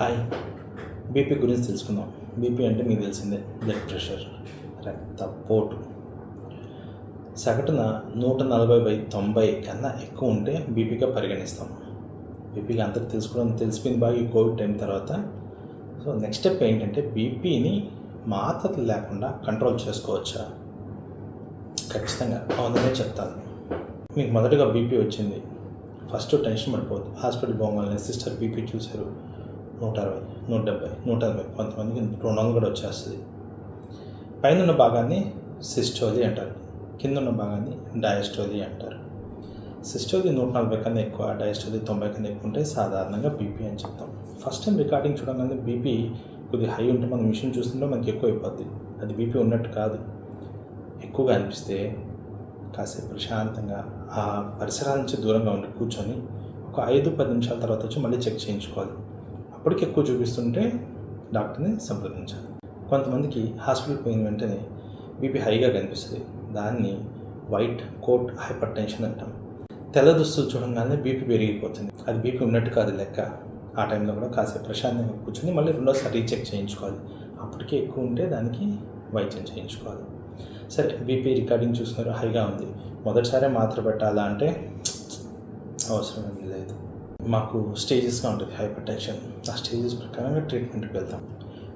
Hi. BP గురించి తెలుసుకుందాం. BP అంటే మీకు తెలిసిందే బ్లడ్ ప్రెషర్ రక్తపోటు. సగటున నూట నలభై బై తొంభై కన్నా ఎక్కువ ఉంటే బీపీగా పరిగణిస్తాం. బీపీగా అందరికి తెలుసుకోవడం తెలిసిపోయింది బాగా ఈ కోవిడ్ టైం తర్వాత. సో నెక్స్ట్ స్టెప్ ఏంటంటే బీపీని మాత్రలు లేకుండా కంట్రోల్ చేసుకోవచ్చా? ఖచ్చితంగా. అవుననే చెప్తాను. మీకు మొదటగా బీపీ వచ్చింది. ఫస్ట్ టెన్షన్ పడిపోద్దు హాస్పిటల్ పోగానే సిస్టర్ బీపీ చూశారు. నూట అరవై నూట డెబ్బై నూట ఎనభై కొంతమందికి రెండు వందలు కూడా వచ్చేస్తుంది. పైన ఉన్న భాగాన్ని సిస్టోలి అంటారు. కింద ఉన్న భాగాన్ని డయాస్టోలి అంటారు. సిస్టోది నూట నలభై కన్నా ఎక్కువ డయాస్టోది తొంభై కన్నా ఎక్కువ ఉంటే సాధారణంగా బీపీ అని చెప్తాం. ఫస్ట్ టైం రికార్డింగ్ చూడగానే బీపీ కొద్దిగా హై ఉంటే మనం మిషన్ చూస్తుంటే మనకి ఎక్కువ అయిపోద్ది. అది బీపీ ఉన్నట్టు కాదు. ఎక్కువగా అనిపిస్తే కాసేపు ప్రశాంతంగా ఆ పరిసరాల నుంచి దూరంగా ఉండి కూర్చొని ఒక ఐదు పది నిమిషాల తర్వాత వచ్చి మళ్ళీ చెక్ చేయించుకోవాలి. అప్పటికి ఎక్కువ చూపిస్తుంటే డాక్టర్ని సంప్రదించాలి. కొంతమందికి హాస్పిటల్ పోయిన వెంటనే బీపీ హైగా కనిపిస్తుంది. దాన్ని వైట్ కోట్ హైపర్ టెన్షన్ అంటాం. తెల్ల దుస్తులు చూడంగానే బీపీ పెరిగిపోతుంది. అది బీపీ ఉన్నట్టు కాదు లెక్క. ఆ టైంలో కూడా కాసేపు ప్రశాంతంగా కూర్చొని మళ్ళీ రెండోసారి రీచెక్ చేయించుకోవాలి. అప్పటికే ఎక్కువ ఉంటే దానికి వైద్యం చేయించుకోవాలి. సరే బీపీ రికార్డింగ్ చూస్తున్నారు హైగా ఉంది. మొదటిసారే మాత్ర పెట్టాలా అంటే అవసరం లేదు. మాకు స్టేజెస్గా ఉంటుంది హైపర్ టెన్షన్ ఆ స్టేజెస్ ప్రకారంగా ట్రీట్మెంట్కి వెళ్తాం.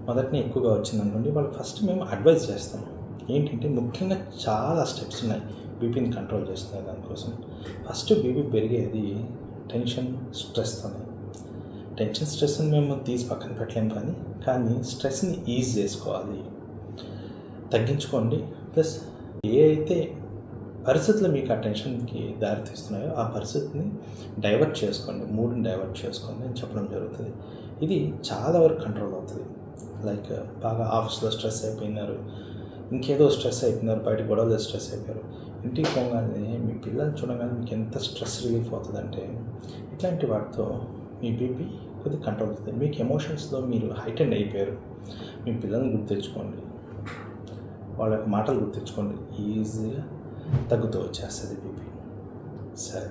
మొదటిని ఎక్కువగా వచ్చింది అనుకోండి వాళ్ళు ఫస్ట్ మేము అడ్వైస్ చేస్తాం. ఏంటంటే ముఖ్యంగా చాలా స్టెప్స్ ఉన్నాయి బీపీని కంట్రోల్ చేస్తున్నాయి దానికోసం. ఫస్ట్ బీపీ పెరిగేది టెన్షన్ స్ట్రెస్తోనే టెన్షన్ స్ట్రెస్ని మేము తీసి పక్కన పెట్టలేము కానీ కానీ స్ట్రెస్ని ఈజ్ చేసుకోవాలి. తగ్గించుకోండి. ప్లస్ ఏ అయితే పరిస్థితులు మీకు ఆ టెన్షన్కి దారితీస్తున్నాయో ఆ పరిస్థితిని డైవర్ట్ చేసుకోండి. మూడ్ని డైవర్ట్ చేసుకోండి అని చెప్పడం జరుగుతుంది. ఇది చాలా వరకు కంట్రోల్ అవుతుంది. లైక్ బాగా ఆఫీస్లో స్ట్రెస్ అయిపోయినారు ఇంకేదో స్ట్రెస్ అయిపోయినారు బయట గొడవలో స్ట్రెస్ అయిపోయారు. ఇంటికి పోగానే మీ పిల్లల్ని చూడగానే మీకు ఎంత స్ట్రెస్ రిలీఫ్ అవుతుందంటే ఇట్లాంటి వాటితో మీ బీపీ కొద్దిగా కంట్రోల్ అవుతుంది. మీకు ఎమోషన్స్లో మీరు హైటెండ్ అయిపోయారు. మీ పిల్లల్ని గుర్తు తెచ్చుకోండి. వాళ్ళ యొక్క మాటలు గుర్తు తెచ్చుకోండి. ఈజీగా తగ్గుతూ వచ్చేస్తుంది బీపీ. సరే.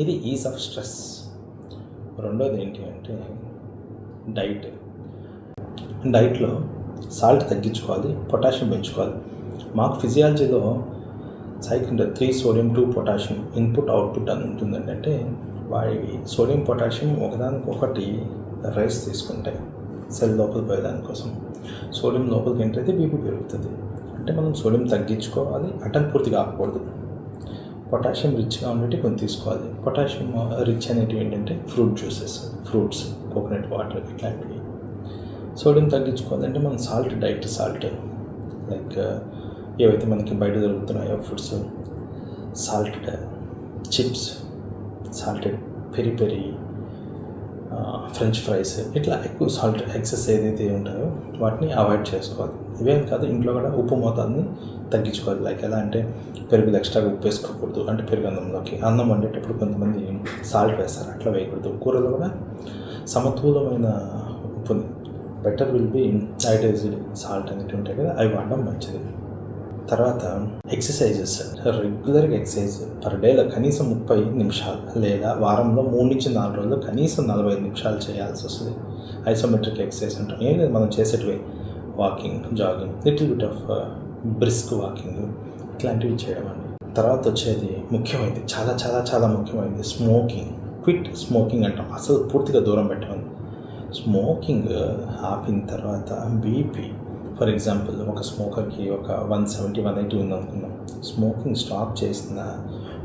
ఇది ఈజ్ ఆఫ్ స్ట్రెస్. రెండోది ఏంటి అంటే డైట్. డైట్లో సాల్ట్ తగ్గించుకోవాలి పొటాషియం పెంచుకోవాలి. మాకు ఫిజియాలజీలో cycle three sodium two potassium input output అని ఉంటుందండి అంటే వాడివి సోడియం పొటాషియం ఒకదానికి ఒకటి రైస్ తీసుకుంటాయి సెల్ లోపల పోయేదానికోసం. సోడియం లోపలికి ఎంటైతే బీపీ పెరుగుతుంది. అంటే మనం సోడియం తగ్గించుకోవాలి అటన్ పూర్తిగా ఆపకూడదు పొటాషియం రిచ్గా ఉండేవి కొన్ని తీసుకోవాలి. పొటాషియం రిచ్ అనేటివి ఏంటంటే fruit juices fruits coconut water ఇట్లాంటివి. సోడియం తగ్గించుకోవాలంటే మనం సాల్ట్ డైట్ సాల్ట్ లైక్ ఏవైతే మనకి బయట దొరుకుతున్నాయో foods salted chips salted peri peri French fries ఇట్లా ఎక్కువ సాల్ట్ ఎక్సెస్ ఏదైతే ఉంటాయో వాటిని అవాయిడ్ చేసుకోవాలి. ఇవేం కాదు ఇంట్లో కూడా ఉప్పు మోతాదుని తగ్గించుకోవాలి. లైక్ ఎలా అంటే పెరుగులు ఎక్స్ట్రాగా ఉప్పు వేసుకోకూడదు. అంటే పెరుగు అన్నంలోకి. అన్నం వండేటప్పుడు కొంతమంది సాల్ట్ వేస్తారు అట్లా వేయకూడదు. కూరలో కూడా సమతులమైన ఉప్పుని. Better will be iodized salt అనేవి ఉంటాయి కదా అవి వాడడం మంచిది. తర్వాత ఎక్సర్సైజెస్ రెగ్యులర్గా ఎక్సర్సైజ్ పర్ డేలో కనీసం ముప్పై నిమిషాలు లేదా వారంలో మూడు నుంచి నాలుగు రోజులు కనీసం నలభై నిమిషాలు చేయాల్సి వస్తుంది. ఐసోమెట్రిక్ ఎక్సర్సైజ్ అంటాం. ఏం లేదు మనం చేసేటివి. Walking jogging little bit of brisk walking ఇట్లాంటివి చేయడం అండి. తర్వాత వచ్చేది ముఖ్యమైనది చాలా చాలా చాలా ముఖ్యమైనది స్మోకింగ్ క్విట్ స్మోకింగ్ అంటాం. అసలు పూర్తిగా దూరం పెట్టమని. స్మోకింగ్ uh, ఆపిన తర్వాత బీపీ ఫర్ ఎగ్జాంపుల్ ఒక స్మోకర్కి ఒక వన్ సెవెంటీ వన్ ఎయిటీ ఉందనుకుందాం. స్మోకింగ్ స్టాప్ చేసిన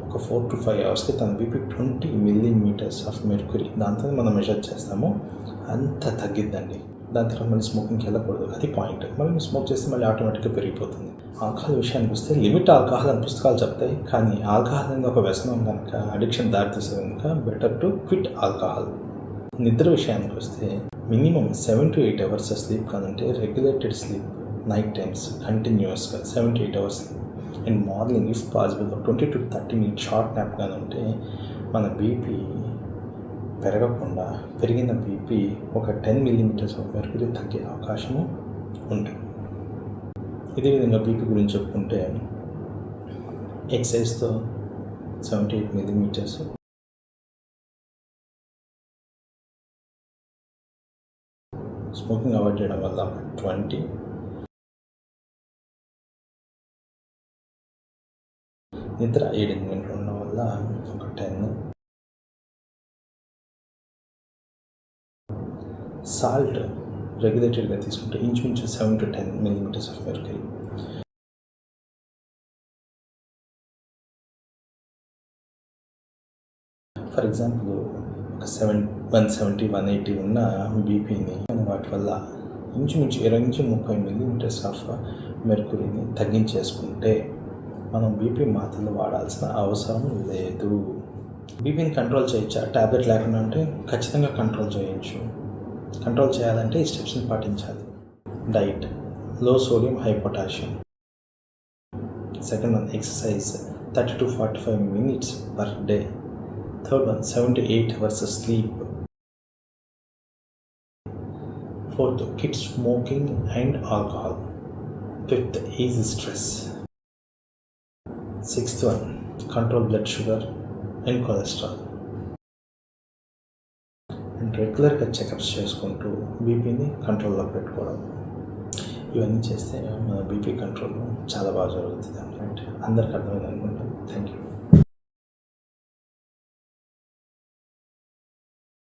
ఒక ఫోర్ టు ఫైవ్ అవర్స్కి తన BP twenty millimeters of mercury దాంతో మనం మెజర్ చేస్తామో. అంత తగ్గిద్దండి. దాని తర్వాత మళ్ళీ స్మోకింగ్కి వెళ్ళకూడదు. అది పాయింట్. మళ్ళీ స్మోక్ చేస్తే మళ్ళీ ఆటోమేటిక్గా పెరిగిపోతుంది. ఆల్కహాల్ విషయానికి వస్తే లిమిట్ ఆల్కహాల్ అని పుస్తకాలు చెప్తాయి. కానీ ఆల్కహాల్ అనేది ఒక వ్యసనం కనుక అడిక్షన్ దారితీస్తుంది కనుక బెటర్ టు క్విట్ ఆల్కహాల్. నిద్ర విషయానికి వస్తే minimum seven to eight hours sleep కాదంటే రెగ్యులేటెడ్ స్లీప్ నైట్ టైమ్స్ కంటిన్యూస్గా seven to eight hours and morning if possible twenty to thirty minute short nap కాదంటే మన బీపీ పెరగకుండా పెరిగిన బీపీ ఒక టెన్ మిల్లీమీటర్స్ వరకు తగ్గే అవకాశము ఉంటుంది ఇదే విధంగా బీపీ గురించి చెప్పుకుంటే ఎక్సైజ్తో seventy eight millimeters smoking avoid చేయడం వల్ల ట్వంటీ. నిద్ర ఏడెనిమిది గంటలు ఉండడం వల్ల ఒక టెన్. సాల్ట్ రెగ్యులేటెడ్గా తీసుకుంటే ఇంచుమించు seven to ten millimeters of mercury for example seven one seventy one eighty ఉన్న బీపీని వాటి వల్ల ఇంచుమించు ఇరవై నుంచి ముప్పై మిల్లీమీటర్స్ ఆఫ్ మెర్కురీని తగ్గించేసుకుంటే మనం బీపీ మాత్రలు వాడాల్సిన అవసరం లేదు. బీపీని కంట్రోల్ చేయొచ్చా? ట్యాబ్లెట్ లేకుండా అంటే ఖచ్చితంగా కంట్రోల్ చేయొచ్చు. కంట్రోల్ చేయాలంటే ఈ స్టెప్స్ని పాటించాలి. డైట్లో sodium high potassium. Second one exercise thirty to forty five minutes per day. Third one seven to eight hours sleep fourth quit smoking and alcohol fifth easy stress sixth one control blood sugar and cholesterol and రెగ్యులర్గా checkups చేసుకుంటూ బీపీని కంట్రోల్లో పెట్టుకోవడం. ఇవన్నీ చేస్తే మన BP control చాలా బాగా జరుగుతుంది. అండ్ అందరికి అర్థమైంది అనుకుంటాను థ్యాంక్ యూ